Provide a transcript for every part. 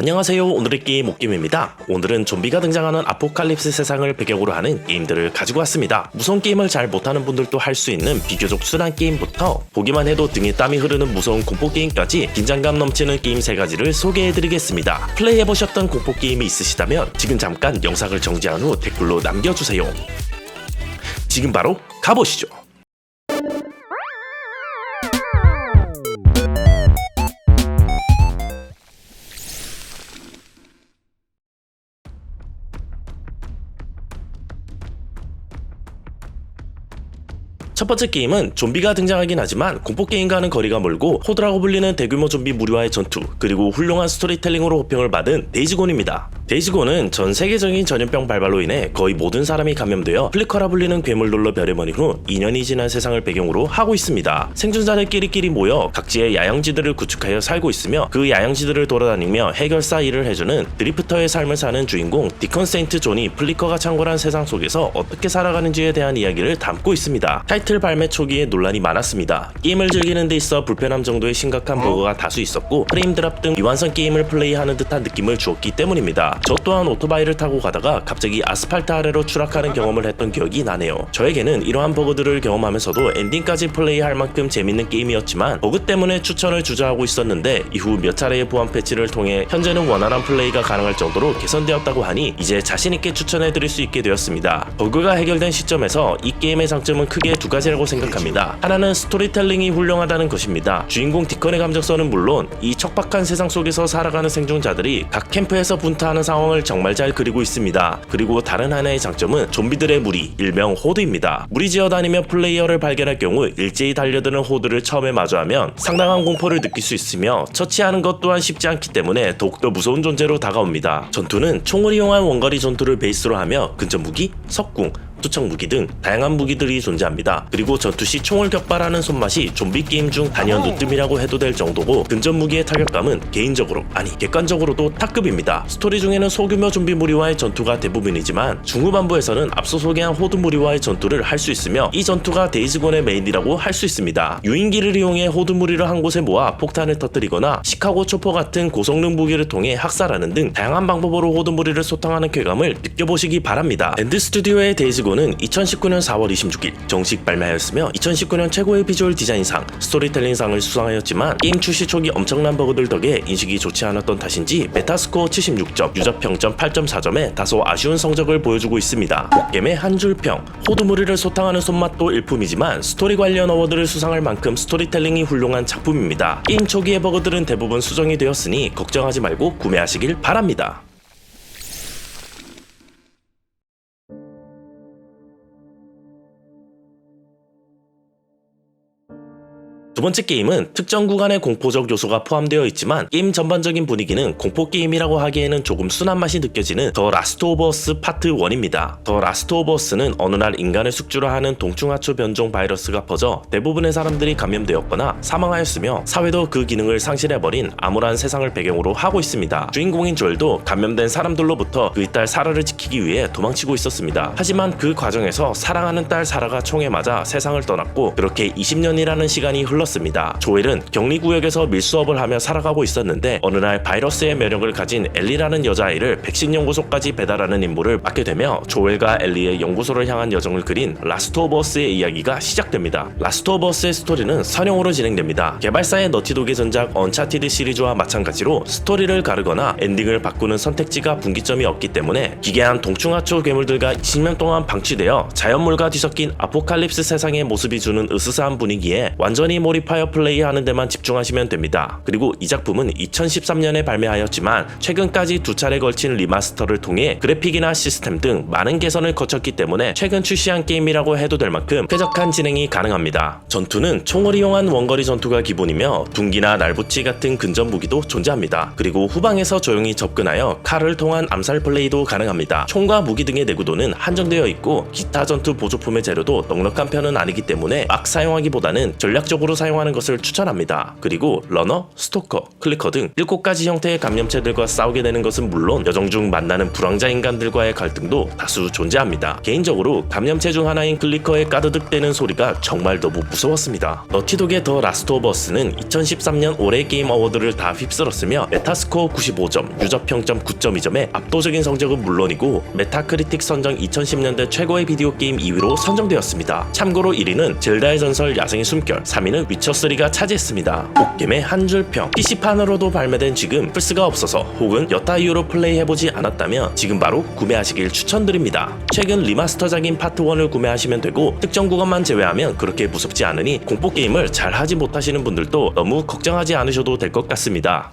안녕하세요. 오늘의 게임 옥게임입니다. 오늘은 좀비가 등장하는 아포칼립스 세상을 배경으로 하는 게임들을 가지고 왔습니다. 무서운 게임을 잘 못하는 분들도 할 수 있는 비교적 순한 게임부터 보기만 해도 등에 땀이 흐르는 무서운 공포 게임까지 긴장감 넘치는 게임 세 가지를 소개해드리겠습니다. 플레이해보셨던 공포 게임이 있으시다면 지금 잠깐 영상을 정지한 후 댓글로 남겨주세요. 지금 바로 가보시죠. 첫 번째 게임은 좀비가 등장하긴 하지만 공포 게임과는 거리가 멀고 호드라고 불리는 대규모 좀비 무리와의 전투 그리고 훌륭한 스토리텔링으로 호평을 받은 데이지곤입니다. 데이지곤은 전 세계적인 전염병 발발로 인해 거의 모든 사람이 감염되어 플리커라 불리는 괴물들로 별에버린 후 2년이 지난 세상을 배경으로 하고 있습니다. 생존자들끼리끼리 모여 각지의 야영지들을 구축하여 살고 있으며 그 야영지들을 돌아다니며 해결사 일을 해주는 드리프터의 삶을 사는 주인공 디컨 세인트 존이 플리커가 창궐한 세상 속에서 어떻게 살아가는지에 대한 이야기를 담고 있습니다. 타이틀 발매 초기에 논란이 많았습니다. 게임을 즐기는 데 있어 불편함 정도의 심각한 버그가 다수 있었고 프레임 드랍 등 미완성 게임을 플레이하는 듯한 느낌을 주었기 때문입니다. 저 또한 오토바이를 타고 가다가 갑자기 아스팔트 아래로 추락하는 경험을 했던 기억이 나네요. 저에게는 이러한 버그들을 경험하면서도 엔딩까지 플레이할 만큼 재밌는 게임이었지만 버그 때문에 추천을 주저하고 있었는데 이후 몇 차례의 보안 패치를 통해 현재는 원활한 플레이가 가능할 정도로 개선되었다고 하니 이제 자신있게 추천해드릴 수 있게 되었습니다. 버그가 해결된 시점에서 이 게임의 장점은 크게 두 가지라고 생각합니다. 하나는 스토리텔링이 훌륭하다는 것입니다. 주인공 디컨의 감정선은 물론 이 척박한 세상 속에서 살아가는 생존자들이 각 캠프에서 분타하는 상황을 정말 잘 그리고 있습니다. 그리고 다른 하나의 장점은 좀비들의 무리, 일명 호드입니다. 무리지어 다니며 플레이어를 발견할 경우 일제히 달려드는 호드를 처음에 마주하면 상당한 공포를 느낄 수 있으며 처치하는 것 또한 쉽지 않기 때문에 더욱더 무서운 존재로 다가옵니다. 전투는 총을 이용한 원거리 전투를 베이스로 하며 근접 무기, 석궁, 투척 무기 등 다양한 무기들이 존재합니다. 그리고 전투 시 총을 격발하는 손맛이 좀비 게임 중 단연 느뜸이라고 해도 될 정도고 근접 무기의 타격감은 개인적으로 아니 객관적으로도 탑급입니다. 스토리 중에는 소규모 좀비 무리와의 전투가 대부분이지만 중후반부에서는 앞서 소개한 호드 무리와의 전투를 할 수 있으며 이 전투가 데이즈곤의 메인이라고 할 수 있습니다. 유인기를 이용해 호드 무리를 한 곳에 모아 폭탄을 터뜨리거나 시카고 초퍼 같은 고성능 무기를 통해 학살하는 등 다양한 방법으로 호드 무리를 소탕하는 쾌감을 느껴보시기 바랍니다. 랜드 스튜디오의 데이즈곤 은 2019년 4월 26일 정식 발매하였으며 2019년 최고의 비주얼 디자인상, 스토리텔링상을 수상하였지만 게임 출시 초기 엄청난 버그들 덕에 인식이 좋지 않았던 탓인지 메타스코어 76점, 유저 평점 8.4점에 다소 아쉬운 성적을 보여주고 있습니다. 게임의 한 줄평, 호두무리를 소탕하는 손맛도 일품이지만 스토리 관련 어워드를 수상할 만큼 스토리텔링이 훌륭한 작품입니다. 게임 초기의 버그들은 대부분 수정이 되었으니 걱정하지 말고 구매하시길 바랍니다. 두 번째 게임은 특정 구간의 공포적 요소가 포함되어 있지만 게임 전반적인 분위기는 공포 게임이라고 하기에는 조금 순한 맛이 느껴지는 더 라스트 오브 어스 파트 1입니다. 더 라스트 오브 어스는 어느 날 인간을 숙주로 하는 동충하초 변종 바이러스가 퍼져 대부분의 사람들이 감염되었거나 사망하였으며 사회도 그 기능을 상실해버린 암울한 세상을 배경으로 하고 있습니다. 주인공인 조엘도 감염된 사람들로부터 그의 딸 사라를 지키기 위해 도망치고 있었습니다. 하지만 그 과정에서 사랑하는 딸 사라가 총에 맞아 세상을 떠났고 그렇게 20년이라는 시간이 흘렀 습니다. 조엘은 격리구역에서 밀수업을 하며 살아가고 있었는데 어느 날 바이러스의 면역을 가진 엘리라는 여자아이를 백신 연구소까지 배달하는 임무를 맡게 되며 조엘과 엘리의 연구소를 향한 여정을 그린 라스트 오브 어스의 이야기가 시작됩니다. 라스트 오브 어스의 스토리는 선형으로 진행됩니다. 개발사의 너티독의 전작 언차티드 시리즈와 마찬가지로 스토리를 가르거나 엔딩을 바꾸는 선택지가 분기점이 없기 때문에 기괴한 동충하초 괴물들과 20년 동안 방치되어 자연물과 뒤섞인 아포칼립스 세상의 모습이 주는 으스스한 분위기에 완전히 몰입 하여 플레이 하는 데만 집중하시면 됩니다. 그리고 이 작품은 2013년에 발매하였지만 최근까지 두 차례 걸친 리마스터를 통해 그래픽이나 시스템 등 많은 개선을 거쳤기 때문에 최근 출시한 게임이라고 해도 될 만큼 쾌적한 진행이 가능합니다. 전투는 총을 이용한 원거리 전투가 기본이며 둔기나 날붙이 같은 근접 무기도 존재합니다. 그리고 후방에서 조용히 접근하여 칼을 통한 암살 플레이도 가능합니다. 총과 무기 등의 내구도는 한정되어 있고 기타 전투 보조품의 재료도 넉넉한 편은 아니기 때문에 막 사용하기보다는 전략적으로 사용 사용하는 것을 추천합니다. 그리고 러너, 스토커, 클리커 등 7가지 형태의 감염체들과 싸우게 되는 것은 물론 여정 중 만나는 불황자 인간들과의 갈등도 다수 존재합니다. 개인적으로 감염체 중 하나인 클리커의 까드득대는 소리가 정말 너무 무서웠습니다. 너티독의 더 라스트 오브 어스는 2013년 올해 게임 어워드를 다 휩쓸었으며 메타스코어 95점, 유저 평점 9.2점의 압도적인 성적은 물론이고 메타크리틱 선정 2010년대 최고의 비디오 게임 2위로 선정되었습니다. 참고로 1위는 젤다의 전설 야생의 숨결, 3위는 위쳐3가 차지했습니다. 옥겜의 한 줄평, PC판으로도 발매된 지금 플스가 없어서 혹은 여타 이유로 플레이해보지 않았다면 지금 바로 구매하시길 추천드립니다. 최근 리마스터작인 파트 1을 구매하시면 되고 특정 구간만 제외하면 그렇게 무섭지 않으니 공포 게임을 잘 하지 못하시는 분들도 너무 걱정하지 않으셔도 될 것 같습니다.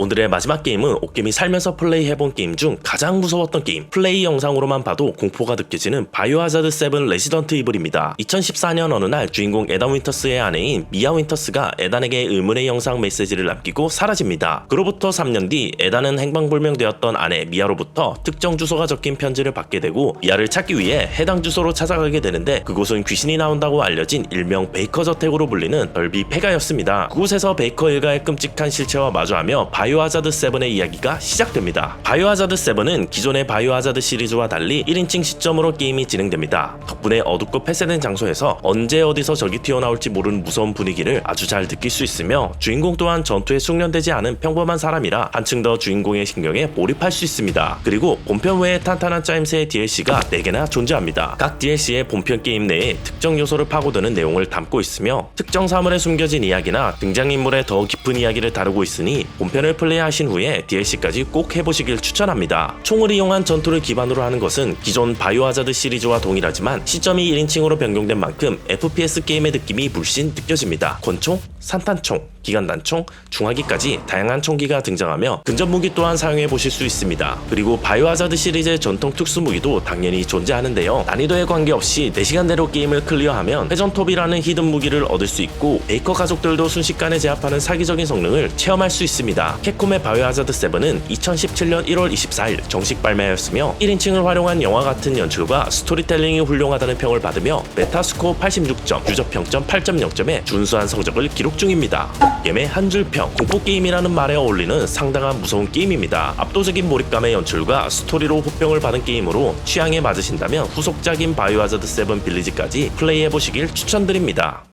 오늘의 마지막 게임은 옥게임이 살면서 플레이해본 게임 중 가장 무서웠던 게임 플레이 영상으로만 봐도 공포가 느껴지는 바이오하자드 7 레지던트 이블입니다. 2014년 어느 날 주인공 에단 윈터스의 아내인 미아 윈터스가 에단에게 의문의 영상 메시지를 남기고 사라집니다. 그로부터 3년 뒤 에단은 행방불명되었던 아내 미아로부터 특정 주소가 적힌 편지를 받게 되고 미아를 찾기 위해 해당 주소로 찾아가게 되는데 그곳은 귀신이 나온다고 알려진 일명 베이커 저택으로 불리는 덜비 폐가였습니다. 그곳에서 베이커 일가의 끔찍한 실체와 마주하며 바이 오하자드 7의 이야기가 시작됩니다. 바이오하자드 7은 기존의 바이오하자드 시리즈와 달리 1인칭 시점으로 게임이 진행됩니다. 덕분에 어둡고 폐쇄된 장소에서 언제 어디서 적이 튀어나올지 모르는 무서운 분위기를 아주 잘 느낄 수 있으며 주인공 또한 전투에 숙련되지 않은 평범한 사람이라 한층 더 주인공의 신경에 몰입할 수 있습니다. 그리고 본편 외에 탄탄한 짜임새의 DLC가 4개나 존재합니다. 각 DLC의 본편 게임 내에 특정 요소를 파고드는 내용을 담고 있으며 특정 사물에 숨겨진 이야기나 등장인물의 더 깊은 이야기를 다루고 있으니 본편을 플레이하신 후에 DLC까지 꼭 해보시길 추천합니다. 총을 이용한 전투를 기반으로 하는 것은 기존 바이오하자드 시리즈와 동일하지만 시점이 1인칭으로 변경된 만큼 FPS 게임의 느낌이 물씬 느껴집니다. 권총, 산탄총, 기관단총, 중화기까지 다양한 총기가 등장하며 근접 무기 또한 사용해 보실 수 있습니다. 그리고 바이오하자드 시리즈의 전통 특수 무기도 당연히 존재하는데요. 난이도에 관계없이 4시간 내로 게임을 클리어하면 회전톱이라는 히든 무기를 얻을 수 있고 베이커 가족들도 순식간에 제압하는 사기적인 성능을 체험할 수 있습니다. 캡콤의 바이오하자드 7은 2017년 1월 24일 정식 발매하였으며 1인칭을 활용한 영화 같은 연출과 스토리텔링이 훌륭하다는 평을 받으며 메타스코어 86점, 유저 평점 8.0점의 준수한 성적을 기록 중입니다. 게임의 한 줄평, 공포 게임이라는 말에 어울리는 상당한 무서운 게임입니다. 압도적인 몰입감의 연출과 스토리로 호평을 받은 게임으로 취향에 맞으신다면 후속작인 바이오하자드 7 빌리지까지 플레이해보시길 추천드립니다.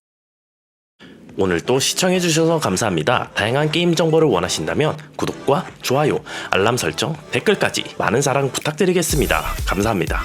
오늘도 시청해주셔서 감사합니다. 다양한 게임 정보를 원하신다면 구독과 좋아요, 알람 설정, 댓글까지 많은 사랑 부탁드리겠습니다. 감사합니다.